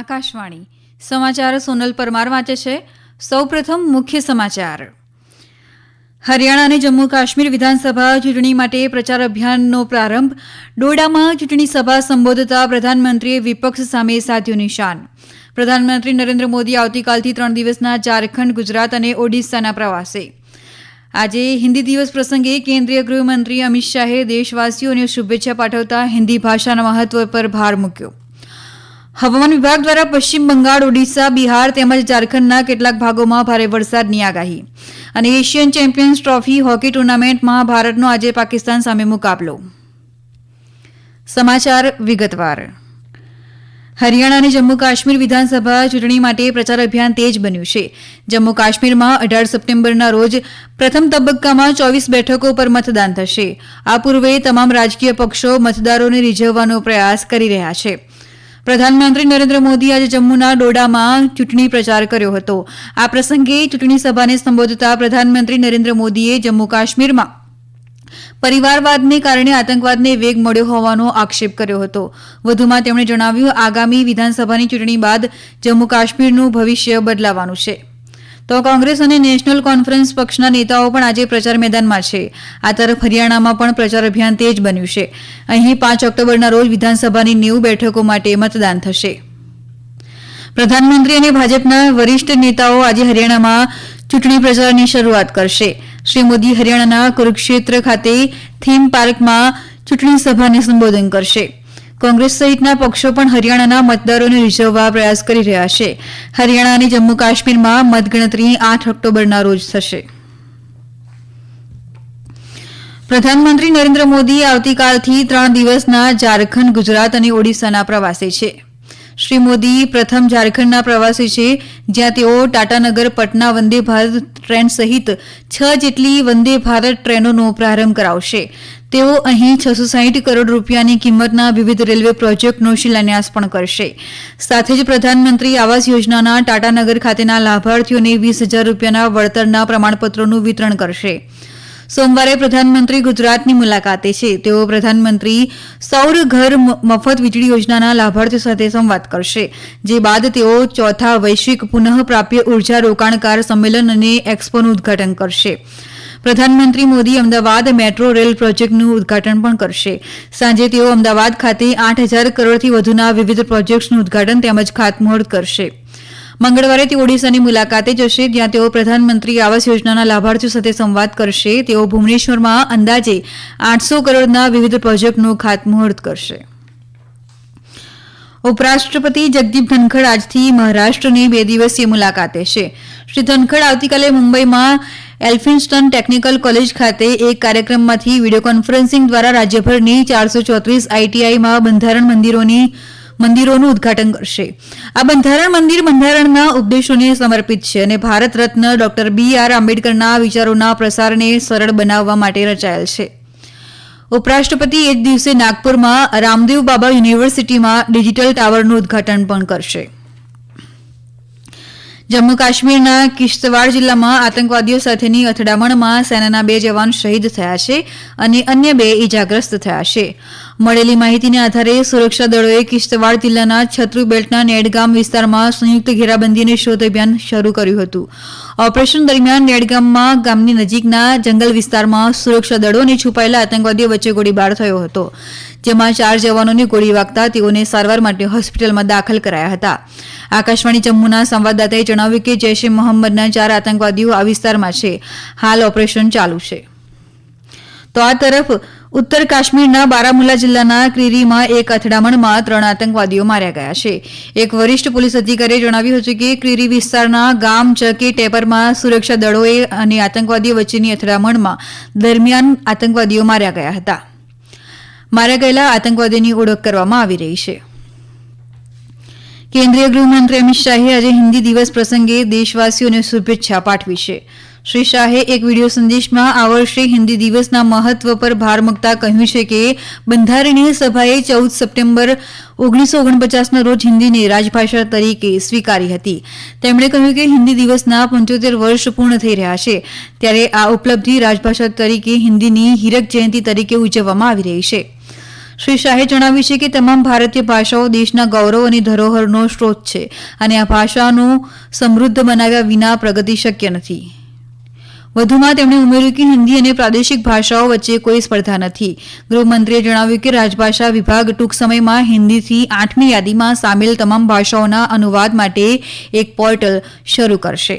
આકાશવાણી. સમાચાર સોનલ પરમાર વાંચે છે. સૌપ્રથમ મુખ્ય સમાચાર. હરિયાણા અને જમ્મુ કાશ્મીર વિધાનસભા ચૂંટણી માટે પ્રચાર અભિયાનનો પ્રારંભ. ડોડામાં ચૂંટણી સભા સંબોધતા પ્રધાનમંત્રીએ વિપક્ષ સામે સાધ્યું નિશાન. પ્રધાનમંત્રી નરેન્દ્ર મોદી આવતીકાલથી ત્રણ દિવસના ઝારખંડ, ગુજરાત અને ઓડિશાના પ્રવાસે. આજે હિન્દી દિવસ પ્રસંગે કેન્દ્રીય ગૃહમંત્રી અમિત શાહે દેશવાસીઓને શુભેચ્છા પાઠવતા હિન્દી ભાષાના મહત્વ પર ભાર મૂક્યો. હવામાન વિભાગ દ્વારા પશ્ચિમ બંગાળ, ઓડિશા, બિહાર તેમજ ઝારખંડના કેટલાક ભાગોમાં ભારે વરસાદની આગાહી. અને એશિયન ચેમ્પિયન્સ ટ્રોફી, હોકી ટુર્નામેન્ટમાં ભારતનો આજે પાકિસ્તાન સામે મુકાબલો. સમાચાર વિગતવાર. હરિયાણા અને જમ્મુ કાશ્મીર વિધાનસભા ચૂંટણી માટે પ્રચાર અભિયાન તેજ બન્યું છે. જમ્મુ કાશ્મીરમાં અઢાર સપ્ટેમ્બરના રોજ પ્રથમ તબક્કામાં ચોવીસ બેઠકો પર મતદાન થશે. આ પૂર્વે તમામ રાજકીય પક્ષો મતદારોને રીઝવવાનો પ્રયાસ કરી રહ્યા છે. પ્રધાનમંત્રી નરેન્દ્ર મોદી આજે જમ્મુના ડોડામાં ચૂંટણી પ્રચાર કર્યો હતો. આ પ્રસંગે ચૂંટણી સભાને સંબોધતા પ્રધાનમંત્રી નરેન્દ્ર મોદીએ જમ્મુ કાશ્મીરમાં પરિવારવાદને કારણે આતંકવાદને વેગ મળ્યો હોવાનો આક્ષેપ કર્યો હતો. વધુમાં તેમણે જણાવ્યું, આગામી વિધાનસભાની ચૂંટણી બાદ જમ્મુ કાશ્મીરનું ભવિષ્ય બદલાવાનું છે. તો કોંગ્રેસ અને નેશનલ કોન્ફરન્સ પક્ષના નેતાઓ પણ આજે પ્રચાર મેદાનમાં છે. આ તરફ હરિયાણામાં પણ પ્રચાર અભિયાન તેજ બન્યું છે. અહીં પાંચ ઓક્ટોબરના રોજ વિધાનસભાની નેવું બેઠકો માટે મતદાન થશે. પ્રધાનમંત્રી અને ભાજપના વરિષ્ઠ નેતાઓ આજે હરિયાણામાં ચૂંટણી પ્રચારની શરૂઆત કરશે. શ્રી મોદી હરિયાણાના કુરુક્ષેત્ર ખાતે થીમ પાર્કમાં ચૂંટણી સભાને સંબોધન કરશે. કોંગ્રેસ સહિતના પક્ષો પણ હરિયાણાના મતદારોને રીઝવવા પ્રયાસ કરી રહ્યા છે. હરિયાણા અને જમ્મુ કાશ્મીરમાં મતગણતરી આઠ ઓક્ટોબરના રોજ થશે. પ્રધાનમંત્રી નરેન્દ્ર મોદી આવતીકાલથી ત્રણ દિવસના ઝારખંડ, ગુજરાત અને ઓડિશાના પ્રવાસે છે. શ્રી મોદી પ્રથમ ઝારખંડના પ્રવાસે છે, જ્યાં તેઓ ટાટાનગર પટના વંદે ભારત ટ્રેન સહિત છ જેટલી વંદે ભારત ટ્રેનોનો પ્રારંભ કરાવશે. તેઓ અહીં છસો સાહીઠ કરોડ રૂપિયાની કિંમતના વિવિધ રેલવે પ્રોજેક્ટનો શિલાન્યાસ પણ કરશે. સાથે જ પ્રધાનમંત્રી આવાસ યોજનાના ટાટાનગર ખાતેના લાભાર્થીઓને વીસ હજાર રૂપિયાના વળતરના પ્રમાણપત્રોનું વિતરણ કરશે. સોમવારે પ્રધાનમંત્રી ગુજરાતની મુલાકાતે છે. તેઓ પ્રધાનમંત્રી સૌર ઘર મફત વીજળી યોજનાના લાભાર્થીઓ સાથે સંવાદ કરશે, જે બાદ તેઓ ચોથા વૈશ્વિક પુનઃપ્રાપ્ય ઊર્જા રોકાણકાર સંમેલન અને એક્સપોનું ઉદઘાટન કરશે. પ્રધાનમંત્રી મોદી અમદાવાદ મેટ્રો રેલ પ્રોજેક્ટનું ઉદઘાટન પણ કરશે. સાંજે તેઓ અમદાવાદ ખાતે આઠ હજાર કરોડથી વધુના વિવિધ પ્રોજેક્ટ્સનું ઉદઘાટન તેમજ ખાતમુહૂર્ત કરશે. મંગળવારે તેઓ ઓડિશાની મુલાકાતે જશે, જ્યાં તેઓ પ્રધાનમંત્રી આવાસ યોજનાના લાભાર્થીઓ સાથે સંવાદ કરશે. તેઓ ભુવનેશ્વરમાં અંદાજે આઠસો કરોડના વિવિધ પ્રોજેક્ટનું ખાતમુહૂર્ત કરશે. ઉપરાષ્ટ્રપતિ જગદીપ ધનખડ આજથી મહારાષ્ટ્રની બે દિવસીય મુલાકાતે છે. શ્રી ધનખડ આવતીકાલે મુંબઈમાં એલ્ફિન્સ્ટન ટેકનિકલ કોલેજ ખાતે એક કાર્યક્રમમાંથી વીડિયો કોન્ફરન્સિંગ દ્વારા રાજ્યભરની ચારસો ચોત્રીસ આઈટીઆઈમાં બંધારણ મંદિરોની મંદિરોનું ઉદઘાટન કરશે. આ બંધારણ મંદિર બંધારણના ઉપદેશોને સમર્પિત છે અને Bharat Ratna doctor B R આંબેડકરના વિચારોના પ્રસારને સરળ બનાવવા માટે રચાયેલ છે. ઉપરાષ્ટ્રપતિ એ જ દિવસે નાગપુરમાં રામદેવ બાબા યુનિવર્સિટીમાં ડિજિટલ ટાવરનું ઉદઘાટન પણ કરશે. જમ્મુ કાશ્મીરના કિશ્તવાડ જિલ્લામાં આતંકવાદીઓ સાથેની અથડામણમાં સેનાના બે જવાન શહીદ થયા છે અને અન્ય બે ઇજાગ્રસ્ત થયા છે. મળેલી માહિતીના આધારે સુરક્ષા દળોએ કિશ્તવાડ જિલ્લાના છત્રુ બેલ્ટના નેડગામ વિસ્તારમાં સંયુક્ત ઘેરાબંધી અને શોધ અભિયાન શરૂ કર્યું હતું. ઓપરેશન દરમિયાન નેડગામમાં ગામની નજીકના જંગલ વિસ્તારમાં સુરક્ષા દળો અને છુપાયેલા આતંકવાદીઓ વચ્ચે ગોળીબાર થયો હતો. જેમાં ચાર જવાનોને ગોળી વાગતા તેઓને સારવાર માટે હોસ્પિટલમાં દાખલ કરાયા હતા. આકાશવાણી જમ્મુના સંવાદદાતાએ જણાવ્યું કે જૈશ એ મોહમ્મદના ચાર આતંકવાદીઓ આ વિસ્તારમાં છે. હાલ ઓપરેશન ચાલુ છે. તો આ તરફ ઉત્તર કાશ્મીરના બારામુલ્લા જિલ્લાના ક્રીરીમાં એક અથડામણમાં ત્રણ આતંકવાદીઓ માર્યા ગયા છે. એક વરિષ્ઠ પોલીસ અધિકારીએ જણાવ્યું હતું કે ક્રીરી વિસ્તારના ગામ ચકે ટેપરમાં સુરક્ષા દળોએ અને આતંકવાદીઓ વચ્ચેની અથડામણમાં દરમિયાન આતંકવાદીઓ માર્યા ગયા હતા. માર્યા ગયેલા આતંકવાદીઓની ઓળખ કરવામાં આવી રહી છે. કેન્દ્રીય ગૃહમંત્રી અમિત શાહે આજે હિન્દી દિવસ પ્રસંગે દેશવાસીઓને શુભેચ્છા પાઠવી છે. શ્રી શાહે એક વીડિયો સંદેશમાં આ વર્ષે હિન્દી દિવસના મહત્વ પર ભાર મૂકતા કહ્યું છે કે, બંધારણીય સભાએ ચૌદ સપ્ટેમ્બર ઓગણીસો ઓગણપચાસના રોજ હિન્દીને રાજભાષા તરીકે સ્વીકારી હતી. તેમણે કહ્યું કે હિન્દી દિવસના પંચોતેર વર્ષ પૂર્ણ થઈ રહ્યા છે. ત્યારે આ ઉપલબ્ધિ રાજભાષા તરીકે હિન્દીની હીરક જયંતિ તરીકે ઉજવવામાં આવી રહી છે. શ્રી શાહે જણાવ્યું છે કે તમામ ભારતીય ભાષાઓ દેશના ગૌરવ અને ધરોહરનો સ્ત્રોત છે અને આ ભાષાનું સમૃદ્ધ બનાવ્યા વિના પ્રગતિ શક્ય નથી. વધુમાં તેમણે ઉમેર્યું કે હિન્દી અને પ્રાદેશિક ભાષાઓ વચ્ચે કોઈ સ્પર્ધા નથી. ગૃહમંત્રીએ જણાવ્યું કે રાજભાષા વિભાગ ટૂંક સમયમાં હિન્દીથી આઠમી યાદીમાં સામેલ તમામ ભાષાઓના અનુવાદ માટે એક પોર્ટલ શરૂ કરશે.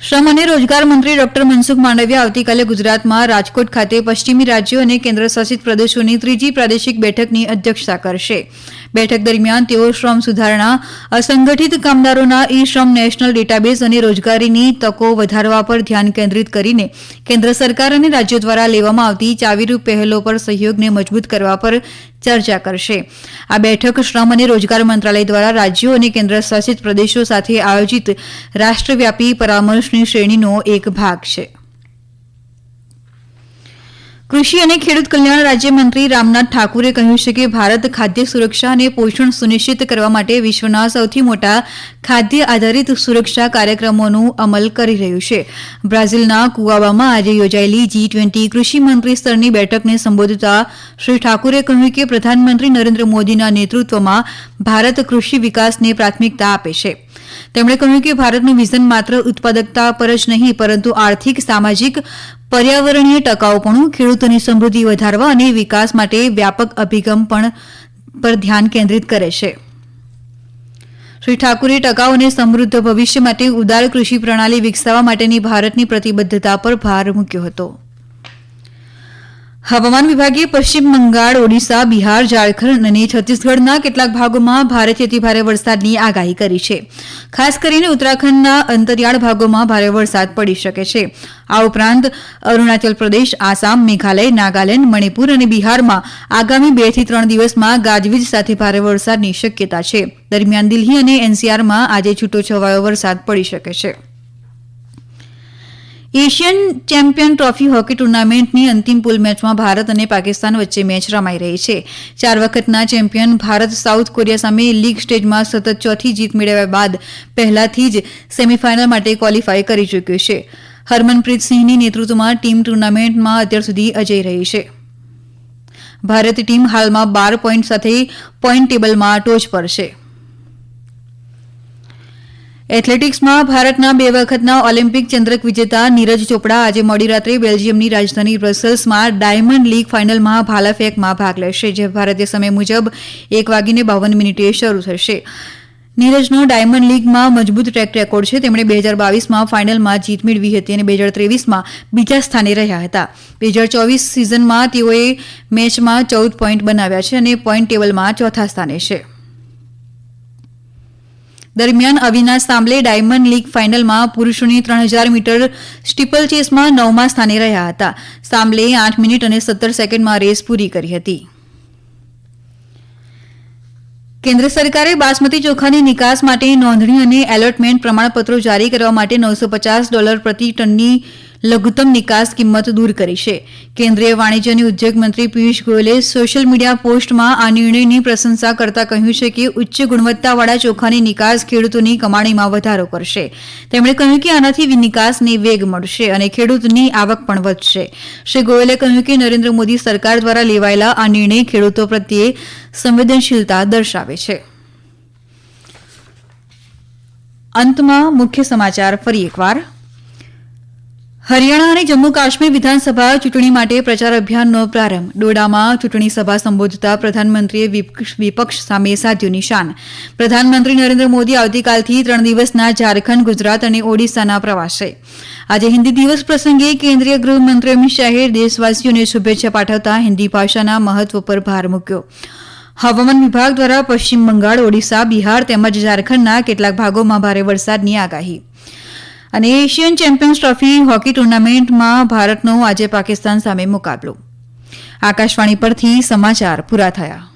શ્રમ અને રોજગાર મંત્રી ડોક્ટર મનસુખ માંડવિયા આવતીકાલે ગુજરાતમાં રાજકોટ ખાતે પશ્ચિમી રાજ્યો અને કેન્દ્ર શાસિત પ્રદેશોની ત્રીજી પ્રાદેશિક બેઠકની અધ્યક્ષતા કરશે. બેઠક દરમિયાન તેઓ શ્રમ સુધારણા, અસંગઠિત કામદારોના ઈ શ્રમ નેશનલ ડેટાબેઝ અને રોજગારીની તકો વધારવા પર ધ્યાન કેન્દ્રિત કરીને કેન્દ્ર સરકાર અને રાજ્યો દ્વારા લેવામાં આવતી ચાવીરૂપ પહેલો પર સહયોગને મજબૂત કરવા પર ચર્ચા કરશે. આ બેઠક શ્રમ અને રોજગાર મંત્રાલય દ્વારા રાજ્યો અને કેન્દ્ર શાસિત પ્રદેશો સાથે આયોજિત રાષ્ટ્રવ્યાપી પરામર્શની શ્રેણીનો એક ભાગ છે. કૃષિ અને ખેડૂત કલ્યાણ રાજ્યમંત્રી રામનાથ ઠાકુરે કહ્યું છે કે ભારત ખાદ્ય સુરક્ષા અને પોષણ સુનિશ્ચિત કરવા માટે વિશ્વના સૌથી મોટા ખાદ્ય આધારિત સુરક્ષા કાર્યક્રમોનું અમલ કરી રહ્યું છે. બ્રાઝિલના કુવાવામાં આજે યોજાયેલી જી ટ્વેન્ટી કૃષિ મંત્રી સ્તરની બેઠકને સંબોધતા શ્રી ઠાકુરે કહ્યું કે પ્રધાનમંત્રી નરેન્દ્ર મોદીના નેતૃત્વમાં ભારત કૃષિ વિકાસને પ્રાથમિકતા આપે છે. તેમણે કહ્યું કે ભારતનું વિઝન માત્ર ઉત્પાદકતા પર જ નહીં, પરંતુ આર્થિક, સામાજિક, પર્યાવરણીય ટકાઉપણું, ખેડૂતોની સમૃદ્ધિ વધારવા અને વિકાસ માટે વ્યાપક અભિગમ પણ પર ધ્યાન કેન્દ્રિત કરે છે. શ્રી ઠાકુરે ટકાઉ અને સમૃદ્ધ ભવિષ્ય માટે ઉદાર કૃષિ પ્રણાલી વિકસાવવા માટેની ભારતની પ્રતિબદ્ધતા પર ભાર મૂક્યો હતો. હવામાન વિભાગે પશ્ચિમ બંગાળ, ઓડિશા, બિહાર, ઝારખંડ અને છત્તીસગઢના કેટલાક ભાગોમાં ભારેથી અતિભારે વરસાદની આગાહી કરી છે. ખાસ કરીને ઉત્તરાખંડના અંતરિયાળ ભાગોમાં ભારે વરસાદ પડી શકે છે. આ ઉપરાંત અરુણાચલ પ્રદેશ, આસામ, મેઘાલય, નાગાલેન્ડ, મણિપુર અને બિહારમાં આગામી બેથી ત્રણ દિવસમાં ગાજવીજ સાથે ભારે વરસાદની શક્યતા છે. દરમિયાન દિલ્હી અને એનસીઆરમાં આજે છૂટોછવાયો વરસાદ પડી શકે છે. એશિયન ચેમ્પિયન ટ્રોફી હોકી ટુર્નામેન્ટની અંતિમ પુલ મેચમાં ભારત અને પાકિસ્તાન વચ્ચે મેચ રમાઈ રહી છે. ચાર વખતના ચેમ્પિયન ભારત સાઉથ કોરિયા સામે લીગ સ્ટેજમાં સતત ચોથી જીત મેળવ્યા બાદ પહેલાથી જ સેમીફાઇનલ માટે ક્વોલિફાય કરી ચૂક્યું છે. હરમનપ્રીત સિંહની નેતૃત્વમાં ટીમ ટુર્નામેન્ટમાં અત્યાર સુધી અજય રહી છે. ભારતીય ટીમ હાલમાં બાર પોઈન્ટ સાથે પોઈન્ટ ટેબલમાં ટોચ પર છે. એથ્લેટિક્સમાં ભારતના બે વખતના ઓલિમ્પિક ચંદ્રક વિજેતા નીરજ ચોપડા આજે મોડી રાત્રે બેલ્જિયમની રાજધાની બ્રસેલ્સમાં ડાયમંડ લીગ ફાઇનલમાં ભાલાફેંકમાં ભાગ લેશે, જે ભારતીય સમય મુજબ એક વાગીને બાવન મિનિટે શરૂ થશે. નીરજનો ડાયમંડ લીગમાં મજબૂત ટ્રેક રેકોર્ડ છે. તેમણે બે હજાર બાવીસમાં ફાઇનલમાં જીત મેળવી હતી અને બે હજાર ત્રેવીસમાં બીજા સ્થાને રહ્યા હતા. બે હજાર ચોવીસ સિઝનમાં તેઓએ મેચમાં ચૌદ પોઈન્ટ બનાવ્યા છે અને પોઈન્ટ ટેબલમાં ચોથા સ્થાને છે. દરમિયાન અવિનાશ સાંબલે ડાયમંડ લીગ ફાઇનલમાં પુરુષોની ત્રણ હજાર મીટર સ્ટીપલ ચેસમાં નવમા સ્થાને રહ્યા હતા. સાંબલે આઠ મિનિટ અને સત્તર સેકન્ડમાં રેસ પૂરી કરી હતી. કેન્દ્ર સરકારે બાસમતી ચોખાની નિકાસ માટે નોંધણી અને એલોટમેન્ટ પ્રમાણપત્રો જારી કરવા માટે નવસો પચાસ ડોલર પ્રતિ ટનની લઘુત્તમ નિકાસ કિંમત દૂર કરી છે. કેન્દ્રીય વાણિજ્ય અને ઉદ્યોગ મંત્રી પિયુષ ગોયલે સોશિયલ મીડિયા પોસ્ટમાં આ નિર્ણયની પ્રશંસા કરતા કહ્યું છે કે ઉચ્ચ ગુણવત્તાવાળા ચોખાની નિકાસ ખેડૂતોની કમાણીમાં વધારો કરશે. તેમણે કહ્યું કે આનાથી નિકાસને વેગ મળશે અને ખેડૂતની આવક પણ વધશે. શ્રી ગોયલે કહ્યું કે નરેન્દ્ર મોદી સરકાર દ્વારા લેવાયેલા આ નિર્ણય ખેડૂતો પ્રત્યે સંવેદનશીલતા દર્શાવે છે. અંતમાં મુખ્ય સમાચાર ફરી એકવાર. હરિયાણા અને જમ્મુ કાશ્મીર વિધાનસભા ચૂંટણી માટે પ્રચાર અભિયાનનો પ્રારંભ. ડોડામાં ચૂંટણી સભા સંબોધતા પ્રધાનમંત્રીએ વિપક્ષ સામે સાધ્યું નિશાન. પ્રધાનમંત્રી નરેન્દ્ર મોદી આવતીકાલથી ત્રણ દિવસના ઝારખંડ, ગુજરાત અને ઓડિશાના પ્રવાસે. આજે હિન્દી દિવસ પ્રસંગે કેન્દ્રીય ગૃહમંત્રી અમિત શાહે દેશવાસીઓને શુભેચ્છા પાઠવતા હિન્દી ભાષાના મહત્વ પર ભાર મૂક્યો. હવામાન વિભાગ દ્વારા પશ્ચિમ બંગાળ, ઓડિશા, બિહાર તેમજ ઝારખંડના કેટલાક ભાગોમાં ભારે વરસાદની આગાહી. અને એશિયન ચેમ્પિયન્સ ટ્રોફી હોકી ટુર્નામેન્ટમાં ભારતનો આજે પાકિસ્તાન સામે મુકાબલો. આકાશવાણી પરથી સમાચાર પૂરા થયા.